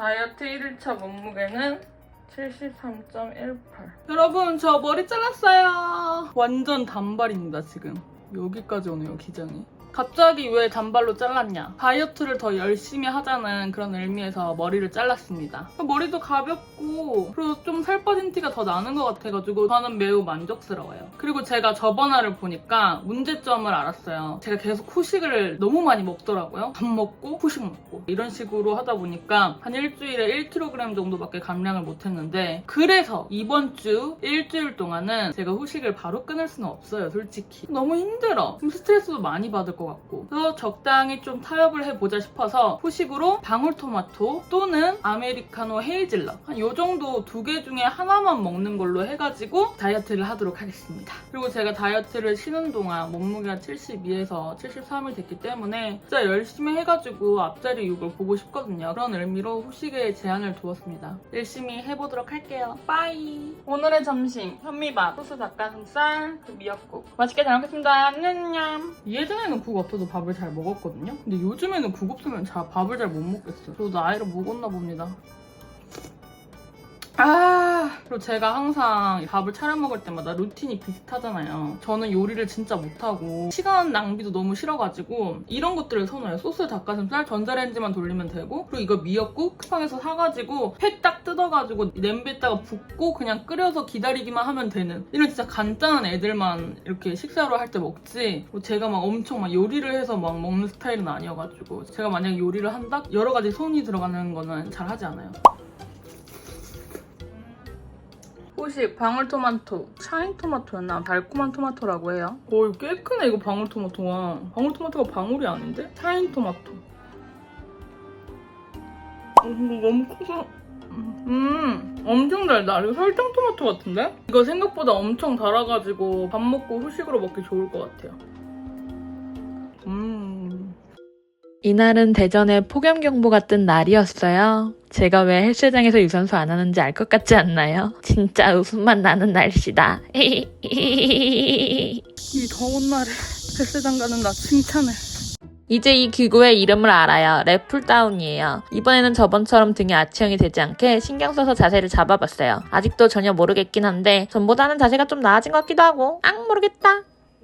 다이어트 1일차 몸무게는 73.18. 여러분, 저 머리 잘랐어요. 완전 단발입니다, 지금. 여기까지 오네요, 기장이. 갑자기 왜 단발로 잘랐냐? 다이어트를 더 열심히 하자는 그런 의미에서 머리를 잘랐습니다. 머리도 가볍고 그리고 좀 살 빠진 티가 더 나는 것 같아가지고 저는 매우 만족스러워요. 그리고 제가 저번 화를 보니까 문제점을 알았어요. 제가 계속 후식을 너무 많이 먹더라고요. 밥 먹고 후식 먹고 이런 식으로 하다 보니까 한 일주일에 1kg 정도밖에 감량을 못했는데 그래서 이번 주 일주일 동안은 제가 후식을 바로 끊을 수는 없어요 솔직히 너무 힘들어 좀 스트레스도 많이 받을 것 같고. 그래서 적당히 좀 타협을 해보자 싶어서 후식으로 방울토마토 또는 아메리카노 헤이즐넛. 한 요 정도 두 개 중에 하나만 먹는 걸로 해가지고 다이어트를 하도록 하겠습니다. 그리고 제가 다이어트를 쉬는 동안 몸무게가 72에서 73이 됐기 때문에 진짜 열심히 해가지고 앞자리 6을 보고 싶거든요. 그런 의미로 후식에 제한을 두었습니다. 열심히 해보도록 할게요. 빠이! 오늘의 점심 현미밥 소스 닭가슴살 그 미역국. 맛있게 잘 먹겠습니다. 냠냠 예전에는 국 없어도 밥을 잘 먹었거든요. 근데 요즘에는 자, 밥을 잘 못 먹겠어요. 저도 나이를 먹었나 봅니다 아 그리고 제가 항상 밥을 차려 먹을 때마다 루틴이 비슷하잖아요. 저는 요리를 진짜 못하고 시간 낭비도 너무 싫어가지고 이런 것들을 선호해요. 소스 닭가슴살 전자레인지만 돌리면 되고 그리고 이거 미역국 쿠팡에서 사가지고 팩 딱 뜯어가지고 냄비에다가 붓고 그냥 끓여서 기다리기만 하면 되는. 이런 진짜 간단한 애들만 이렇게 식사로 할 때 먹지. 뭐 제가 막 엄청 막 요리를 해서 막 먹는 스타일은 아니어가지고 제가 만약에 요리를 한다? 여러 가지 손이 들어가는 거는 잘 하지 않아요 후식 방울토마토 샤인토마토였나? 달콤한 토마토라고 해요. 오 이거 꽤 크네 이거 방울토마토가. 방울토마토가 방울이 아닌데? 샤인토마토. 어, 이거 너무 커서 음 엄청 달다. 이거 설탕 토마토 같은데? 이거 생각보다 엄청 달아가지고 밥 먹고 후식으로 먹기 좋을 것 같아요. 음. 이날은 대전에 폭염경보가 뜬 날이었어요. 제가 왜 헬스장에서 유산소 안 하는지 알 것 같지 않나요? 진짜 웃음만 나는 날씨다. 이 더운 날에 헬스장 가는 나 칭찬해 이제 이 기구의 이름을 알아요. 랩풀다운이에요. 이번에는 저번처럼 등이 아치형이 되지 않게 신경 써서 자세를 잡아봤어요. 아직도 전혀 모르겠긴 한데 전보다는 자세가 좀 나아진 것 같기도 하고 앙 모르겠다.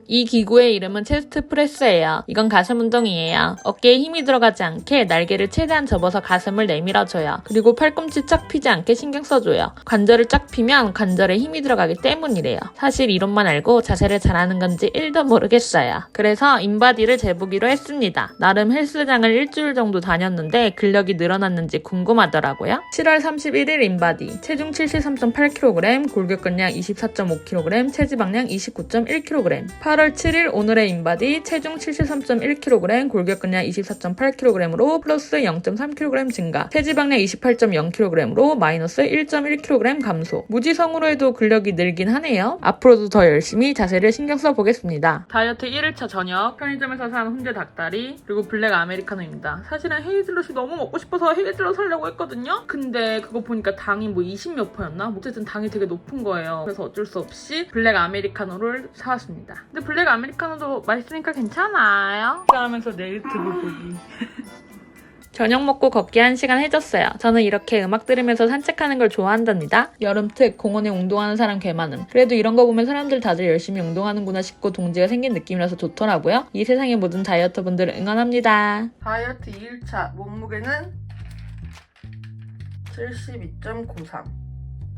이 기구의 이름은 체스트 프레스예요. 이건 가슴 운동이에요. 어깨에 힘이 들어가지 않게 날개를 최대한 접어서 가슴을 내밀어줘요. 그리고 팔꿈치 쫙 피지 않게 신경 써줘요. 관절을 쫙 피면 관절에 힘이 들어가기 때문이래요. 사실 이론만 알고 자세를 잘하는 건지 1도 모르겠어요. 그래서 인바디를 재보기로 했습니다. 나름 헬스장을 일주일 정도 다녔는데 근력이 늘어났는지 궁금하더라고요. 7월 31일 인바디 체중 73.8kg, 골격근량 24.5kg, 체지방량 29.1kg. 8월 7일 오늘의 인바디 체중 73.1kg, 골격근량 24.8kg으로 플러스 0.3kg 증가, 체지방량 28.0kg으로 마이너스 1.1kg 감소. 무지성으로 해도 근력이 늘긴 하네요. 앞으로도 더 열심히 자세를 신경 써보겠습니다. 다이어트 1일차 저녁 편의점에서 산 훈제 닭다리 그리고 블랙 아메리카노입니다 사실은 헤이즐넛이 너무 먹고 싶어서 헤이즐넛 사려고 했거든요 근데 그거 보니까 당이 뭐 20몇 퍼였나? 뭐 어쨌든 당이 되게 높은 거예요 그래서 어쩔 수 없이 블랙 아메리카노를 사왔습니다 근데 블랙 아메리카노도 맛있으니까 괜찮아요 하면서 네일 트브 보기 저녁 먹고 걷기 한 시간 해줬어요. 저는 이렇게 음악 들으면서 산책하는 걸 좋아한답니다. 여름 특 공원에 운동하는 사람 개 많음. 그래도 이런 거 보면 사람들 다들 열심히 운동하는구나 싶고 동지가 생긴 느낌이라서 좋더라고요. 이 세상의 모든 다이어터 분들 응원합니다. 다이어트 2일차 몸무게는 72.93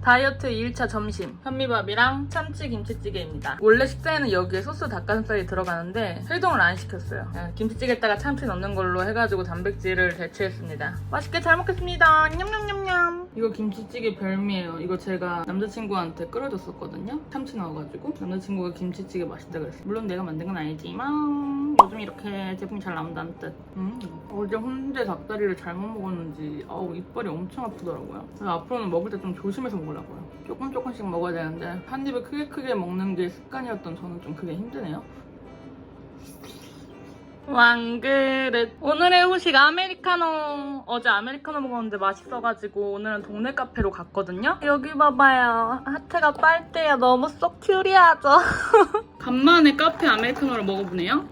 다이어트 2일차 점심. 현미밥이랑 참치 김치찌개입니다. 원래 식사에는 여기에 소스 닭가슴살이 들어가는데 해동을 안 시켰어요. 그냥 김치찌개에다가 참치 넣는 걸로 해가지고 단백질을 대체했습니다. 맛있게 잘 먹겠습니다. 냠냠냠냠 이거 김치찌개 별미예요. 이거 제가 남자친구한테 끓여줬었거든요. 참치 넣어가지고 남자친구가 김치찌개 맛있다 그랬어요. 물론 내가 만든 건 아니지만 요즘 이렇게 제품이 잘 나온다는 뜻. 음. 어제 혼자 닭다리를 잘못 먹었는지 아우 이빨이 엄청 아프더라고요. 그래서 앞으로는 먹을 때 좀 조심해서 먹으려고요. 조금 조금씩 먹어야 되는데 한 입에 크게 크게 먹는 게 습관이었던 저는 좀 그게 힘드네요 왕그릇 오늘의 후식 아메리카노. 어제 아메리카노 먹었는데 맛있어가지고 오늘은 동네 카페로 갔거든요? 여기 봐봐요. 하트가 빨대야. 너무 쏙 큐리하죠 간만에 카페 아메리카노를 먹어보네요.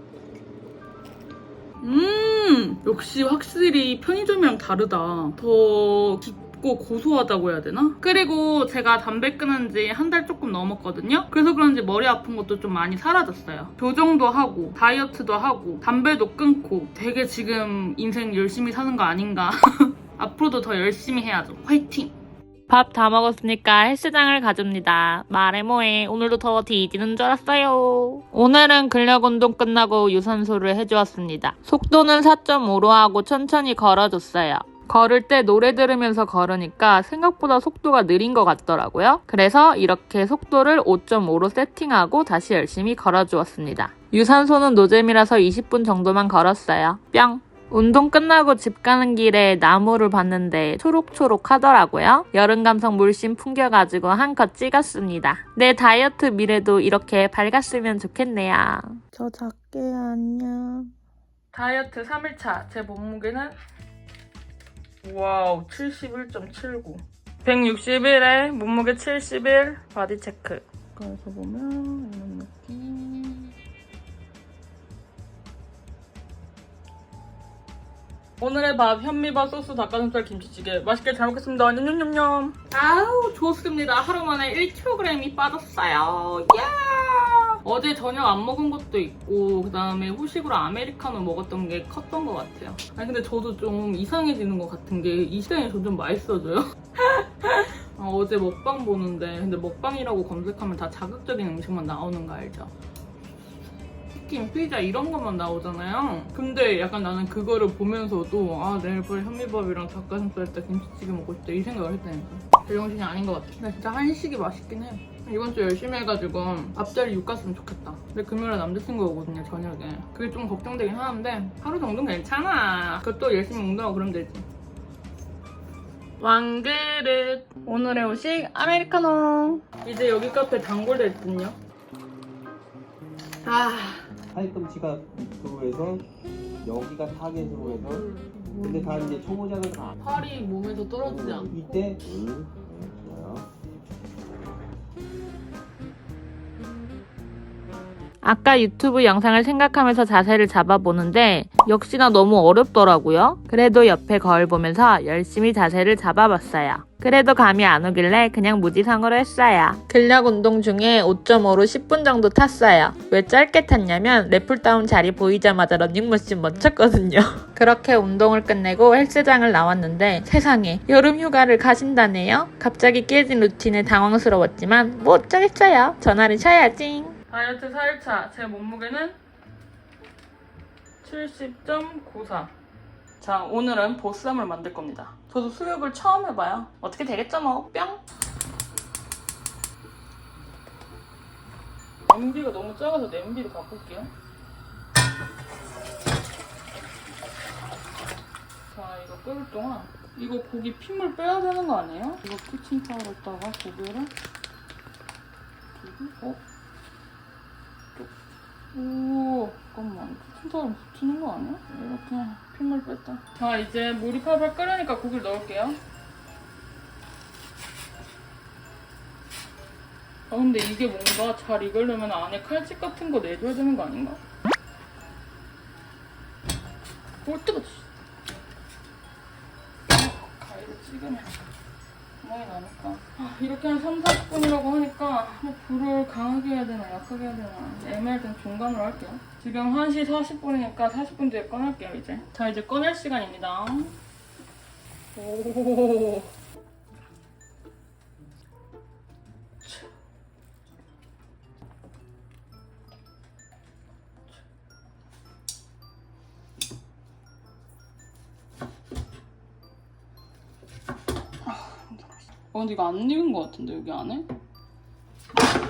음 역시 확실히 편의점이랑 다르다. 더 깊 고 고소하다고 해야 되나? 그리고 제가 담배 끊은 지 한 달 조금 넘었거든요 그래서 그런지 머리 아픈 것도 좀 많이 사라졌어요 교정도 하고 다이어트도 하고 담배도 끊고 되게 지금 인생 열심히 사는 거 아닌가 앞으로도 더 열심히 해야죠 화이팅! 밥 다 먹었으니까 헬스장을 가줍니다. 말해 뭐해. 오늘도 더 뒤지는 줄 알았어요. 오늘은 근력 운동 끝나고 유산소를 해주었습니다. 속도는 4.5로 하고 천천히 걸어줬어요. 걸을 때 노래 들으면서 걸으니까 생각보다 속도가 느린 것 같더라고요. 그래서 이렇게 속도를 5.5로 세팅하고 다시 열심히 걸어주었습니다. 유산소는 노잼이라서 20분 정도만 걸었어요. 뿅! 운동 끝나고 집 가는 길에 나무를 봤는데 초록초록 하더라고요. 여름 감성 물씬 풍겨가지고 한컷 찍었습니다. 내 다이어트 미래도 이렇게 밝았으면 좋겠네요. 저 작게 안녕. 다이어트 3일차 제 몸무게는 와우 71.79 161에 몸무게 71 바디 체크. 그래서 보면 이런 느낌. 오늘의 밥 현미밥 소스 닭가슴살 김치찌개. 맛있게 잘 먹겠습니다. 냠냠냠냠. 아우 좋습니다. 하루 만에 1kg이 빠졌어요. 야 어제 저녁 안 먹은 것도 있고 그 다음에 후식으로 아메리카노 먹었던 게 컸던 것 같아요 아니 근데 저도 좀 이상해지는 것 같은 게 이 시간에 점점 맛있어져요 아, 어제 먹방 보는데 근데 먹방이라고 검색하면 다 자극적인 음식만 나오는 거 알죠? 치킨, 피자 이런 것만 나오잖아요. 근데 약간 나는 그거를 보면서도 아 내일 빨리 현미밥이랑 닭가슴살 때 김치찌개 먹고 싶다 이 생각을 했다니까. 제정신이 아닌 것 같아. 근데 진짜 한식이 맛있긴 해. 이번 주 열심히 해가지고 앞자리 육 갔으면 좋겠다. 근데 금요일에 남자친구가 오거든요 저녁에. 그게 좀 걱정되긴 하는데 하루 정도는 괜찮아. 그것도 열심히 운동하고 그러면 되지. 왕그릇 오늘의 후식 아메리카노 이제 여기 카페 단골 됐군요 아 팔꿈치가 밑으로 해서 여기가 타겟으로 해서 근데 다 이제 초보자는 다 팔이 몸에서 떨어지지 어, 않고 이때 음, 아까 유튜브 영상을 생각하면서 자세를 잡아보는데 역시나 너무 어렵더라고요. 그래도 옆에 거울 보면서 열심히 자세를 잡아봤어요. 그래도 감이 안 오길래 그냥 무지성으로 했어요. 근력 운동 중에 5.5로 10분 정도 탔어요. 왜 짧게 탔냐면 래플다운 자리 보이자마자 런닝머신 멈췄거든요. 그렇게 운동을 끝내고 헬스장을 나왔는데 세상에 여름 휴가를 가신다네요. 갑자기 깨진 루틴에 당황스러웠지만 뭐 어쩌겠어요. 전화를 쳐야지. 다이어트 4일차 제 몸무게는 70.94 자 오늘은 보쌈을 만들 겁니다 저도 수육을 처음 해봐요 어떻게 되겠죠 뭐 뿅! 냄비가 너무 작아서 냄비를 바꿀게요 자 이거 끓을 동안 이거 고기 핏물 빼야 되는 거 아니에요? 이거 키친타올에다가 고기를 두고 어? 오, 잠깐만. 키친타올 붙이는 거 아니야? 이렇게 핏물 뺐다. 자, 이제 물이 팔팔 끓으니까 고기를 넣을게요. 아, 근데 이게 뭔가 잘 익으려면 안에 칼집 같은 거 내줘야 되는 거 아닌가? 오, 뜨거! 가위로 찍으면 구멍이 나니까. 아, 이렇게 한 3, 40분이라고 하니까 뭐 불을 강하게 해야 되나 약하게 해야 되나 애매할 땐 중간으로 할게요. 지금 1시 40분이니까 40분 뒤에 꺼낼게요 이제. 자 이제 꺼낼 시간입니다. 오. 어 근데 이거 안 익은 것 같은데 여기 안에?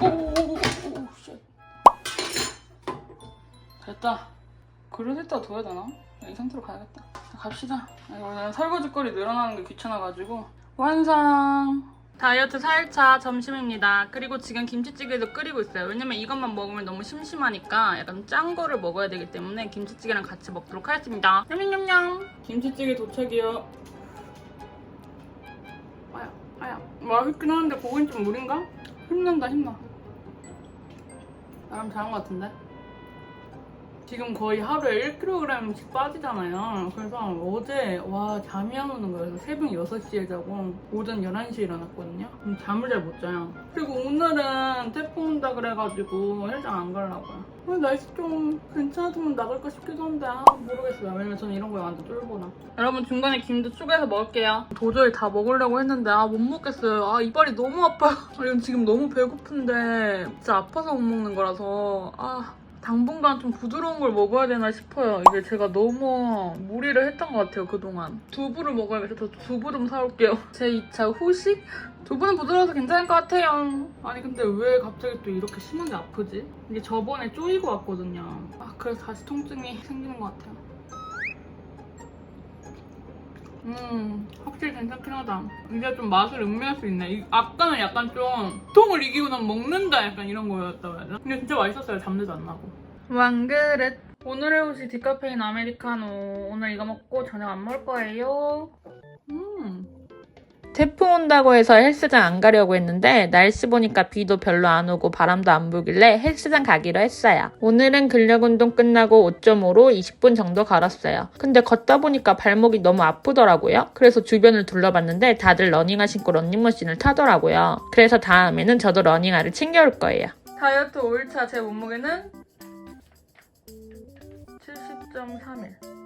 오오오오오 쉣. 됐다. 그릇 에다 둬야 되나? 이 상태로 가야겠다. 자, 갑시다. 이거 그냥 설거지거리 늘어나는 게 귀찮아가지고 완성. 다이어트 4일차 점심입니다. 그리고 지금 김치찌개도 끓이고 있어요. 왜냐면 이것만 먹으면 너무 심심하니까 약간 짠 거를 먹어야 되기 때문에 김치찌개랑 같이 먹도록 하겠습니다. 냠냠냠냠. 김치찌개 도착이요. 아야. 맛있긴 한데 고기는 좀 무린가? 힘난다, 힘나. 나름 잘한 것 같은데? 지금 거의 하루에 1kg씩 빠지잖아요. 그래서 어제 와 잠이 안 오는 거예요. 새벽 6시에 자고 오전 11시에 일어났거든요. 잠을 잘 못 자요. 그리고 오늘은 태풍 온다 그래가지고 헬장 안 가려고요. 어, 날씨 좀 괜찮아지면 나갈까 싶기도 한데 아, 모르겠어요. 왜냐면 저는 이런 거에 완전 쫄보나. 여러분 중간에 김도 추가해서 먹을게요. 도저히 다 먹으려고 했는데 아 못 먹겠어요. 아 이빨이 너무 아파요. 지금 너무 배고픈데 진짜 아파서 못 먹는 거라서 아 당분간 좀 부드러운 걸 먹어야 되나 싶어요. 이게 제가 너무 무리를 했던 것 같아요, 그동안. 두부를 먹어야겠어. 저 두부 좀 사올게요. 제 2차 후식? 두부는 부드러워서 괜찮을 것 같아요. 아니, 근데 왜 갑자기 또 이렇게 심하게 아프지? 이게 저번에 쪼이고 왔거든요. 아, 그래서 다시 통증이 생기는 것 같아요. 음, 확실히 괜찮긴 하다. 이제 좀 맛을 음미할 수 있네. 이- 아까는 약간 좀 통을 이기고 난 먹는다 약간 이런 거였다고 해야 되나? 근데 진짜 맛있었어요. 잠들도 안 나고. 왕그릇. 오늘의 옷이 디카페인 아메리카노. 오늘 이거 먹고 저녁 안 먹을 거예요. 음. 태풍 온다고 해서 헬스장 안 가려고 했는데 날씨 보니까 비도 별로 안 오고 바람도 안 불길래 헬스장 가기로 했어요. 오늘은 근력 운동 끝나고 5.5로 20분 정도 걸었어요. 근데 걷다 보니까 발목이 너무 아프더라고요. 그래서 주변을 둘러봤는데 다들 러닝화 신고 러닝머신을 타더라고요. 그래서 다음에는 저도 러닝화를 챙겨올 거예요. 다이어트 5일차 제 몸무게는 70.3일.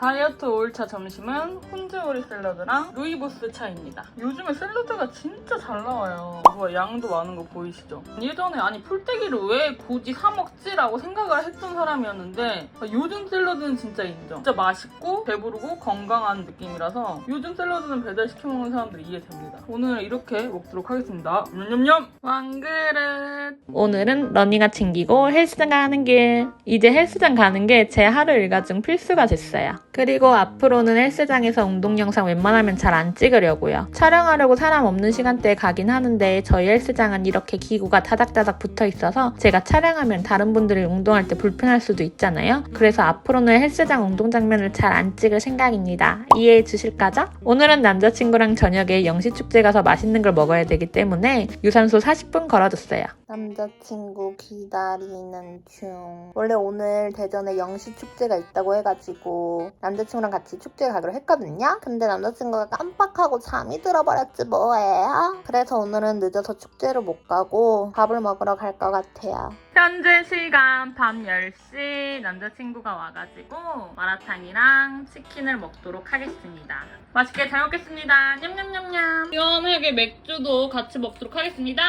다이어트 5일차 점심은 훈즈오리 샐러드랑 루이보스 차입니다. 요즘에 샐러드가 진짜 잘 나와요. 뭐 양도 많은 거 보이시죠? 예전에 아니 풀떼기를 왜 굳이 사 먹지라고 생각을 했던 사람이었는데 요즘 샐러드는 진짜 인정. 진짜 맛있고 배부르고 건강한 느낌이라서 요즘 샐러드는 배달 시켜 먹는 사람들이 이해됩니다. 오늘 이렇게 먹도록 하겠습니다. 냠냠냠! 왕그릇! 오늘은 러닝화 챙기고 헬스장 가는 길. 이제 헬스장 가는 게 제 하루 일과 중 필수가 됐어요. 그리고 앞으로는 헬스장에서 운동 영상 웬만하면 잘 안 찍으려고요. 촬영하려고 사람 없는 시간대에 가긴 하는데 저희 헬스장은 이렇게 기구가 다닥다닥 붙어 있어서 제가 촬영하면 다른 분들이 운동할 때 불편할 수도 있잖아요. 그래서 앞으로는 헬스장 운동 장면을 잘 안 찍을 생각입니다. 이해해 주실 거죠? 오늘은 남자친구랑 저녁에 영시축제 가서 맛있는 걸 먹어야 되기 때문에 유산소 40분 걸어줬어요. 남자친구 기다리는 중. 원래 오늘 대전에 영시 축제가 있다고 해가지고 남자친구랑 같이 축제 가기로 했거든요. 근데 남자친구가 깜빡하고 잠이 들어버렸지 뭐예요. 그래서 오늘은 늦어서 축제를 못 가고 밥을 먹으러 갈 것 같아요. 현재 시간 밤 10시 남자친구가 와가지고 마라탕이랑 치킨을 먹도록 하겠습니다. 맛있게 잘 먹겠습니다. 냠냠냠냠. 시원하게 맥주도 같이 먹도록 하겠습니다.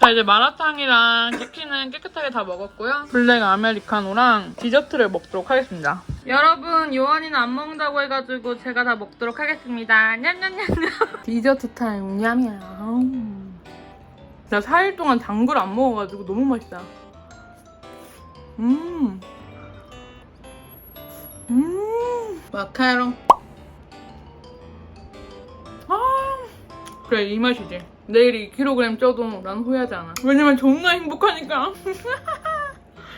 자 이제 마라탕이랑 치킨은 깨끗하게 다 먹었고요. 블랙 아메리카노랑 디저트를 먹도록 하겠습니다. 여러분 요한이는 안 먹는다고 해가지고 제가 다 먹도록 하겠습니다. 냠냠냠냠. 디저트 타임 냠냠. 나 4일 동안 단 걸 안 먹어가지고 너무 맛있다. 음. 음. 마카롱. 아. 그래, 이 맛이지. 내일 2kg 쪄도 난 후회하지 않아. 왜냐면 존나 행복하니까.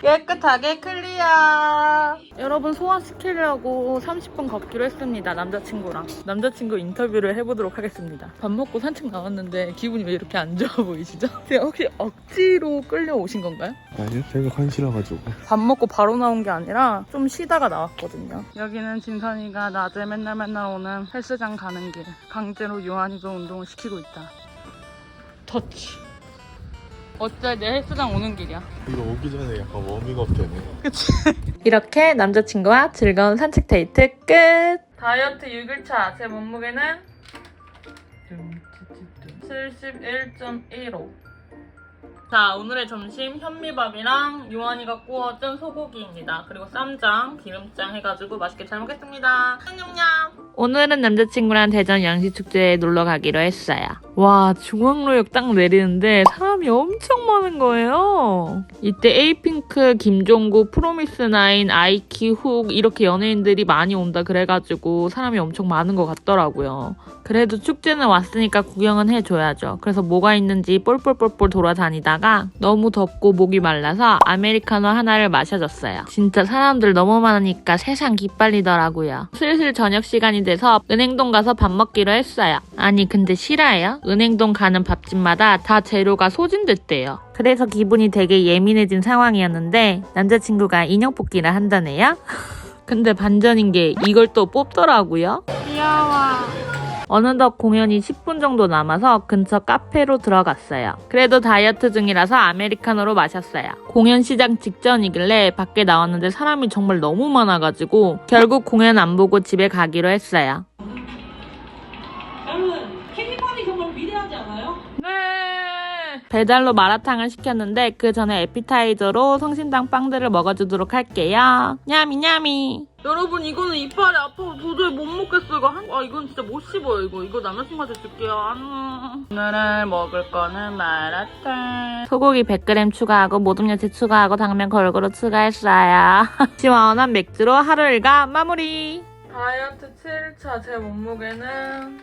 깨끗하게 클리어. 여러분 소화시키려고 30분 걷기로 했습니다. 남자친구랑. 남자친구 인터뷰를 해보도록 하겠습니다. 밥 먹고 산책 나왔는데 기분이 왜 이렇게 안 좋아 보이시죠? 제가 혹시 억지로 끌려오신 건가요? 아니요, 제가 간지러가지고. 밥 먹고 바로 나온 게 아니라 좀 쉬다가 나왔거든요. 여기는 진선이가 낮에 맨날 맨날 오는 헬스장 가는 길. 강제로 요한이도 운동을 시키고 있다. 터치. 어째 내 헬스장 오는 길이야. 이거 오기 전에 약간 워밍업 되네. 그치? 이렇게 남자친구와 즐거운 산책 데이트 끝! 다이어트 6일차 제 몸무게는 71.15 자 오늘의 점심 현미밥이랑 요한이가 구워준 소고기입니다 그리고 쌈장, 기름장 해가지고 맛있게 잘 먹겠습니다 냠냠냠 오늘은 남자친구랑 대전 양시축제에 놀러 가기로 했어요. 와, 중앙로역 딱 내리는데 사람이 엄청 많은 거예요. 이때 에이핑크, 김종국, 프로미스나인, 아이키, 훅 이렇게 연예인들이 많이 온다 그래가지고 사람이 엄청 많은 것 같더라고요. 그래도 축제는 왔으니까 구경은 해줘야죠. 그래서 뭐가 있는지 볼볼볼볼 돌아다니다 가 너무 덥고 목이 말라서 아메리카노 하나를 마셔줬어요. 진짜 사람들 너무 많으니까 세상 기빨리더라고요. 슬슬 저녁 시간이 돼서 은행동 가서 밥 먹기로 했어요. 아니 근데 실화예요? 은행동 가는 밥집마다 다 재료가 소진됐대요. 그래서 기분이 되게 예민해진 상황이었는데 남자친구가 인형 뽑기를 한다네요. 근데 반전인 게 이걸 또 뽑더라고요. 귀여워. 어느덧 공연이 10분 정도 남아서 근처 카페로 들어갔어요. 그래도 다이어트 중이라서 아메리카노로 마셨어요. 공연 시작 직전이길래 밖에 나왔는데 사람이 정말 너무 많아가지고 결국 공연 안 보고 집에 가기로 했어요. 배달로 마라탕을 시켰는데 그 전에 에피타이저로 성심당 빵들을 먹어주도록 할게요. 냐미 냐미. 여러분 이거는 이빨이 아파서 도저히 못 먹겠어 이거 한... 아 이건 진짜 못 씹어요 이거 이거 남자친구한테 줄게요 안... 오늘 먹을 거는 마라탕 소고기 100g 추가하고 모둠 야채 추가하고 당면 골고루 추가했어요. 시원한 맥주로 하루 일과 마무리. 다이어트 7일차 제 몸무게는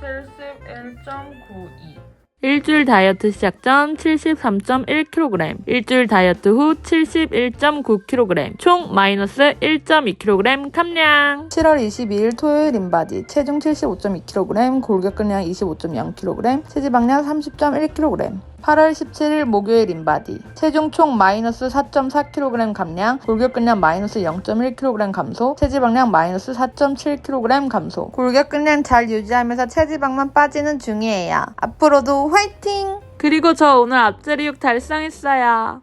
71.92 일주일 다이어트 시작 전 73.1kg, 일주일 다이어트 후 71.9kg, 총 마이너스 1.2kg 감량. 7월 22일 토요일 인바디 체중 75.2kg 골격근량 25.0kg 체지방량 30.1kg 8월 17일 목요일 인바디 체중 총 마이너스 4.4kg 감량 골격근량 마이너스 0.1kg 감소 체지방량 마이너스 4.7kg 감소. 골격근량 잘 유지하면서 체지방만 빠지는 중이에요. 앞으로도 화이팅! 그리고 저 오늘 앞자리육 달성했어요.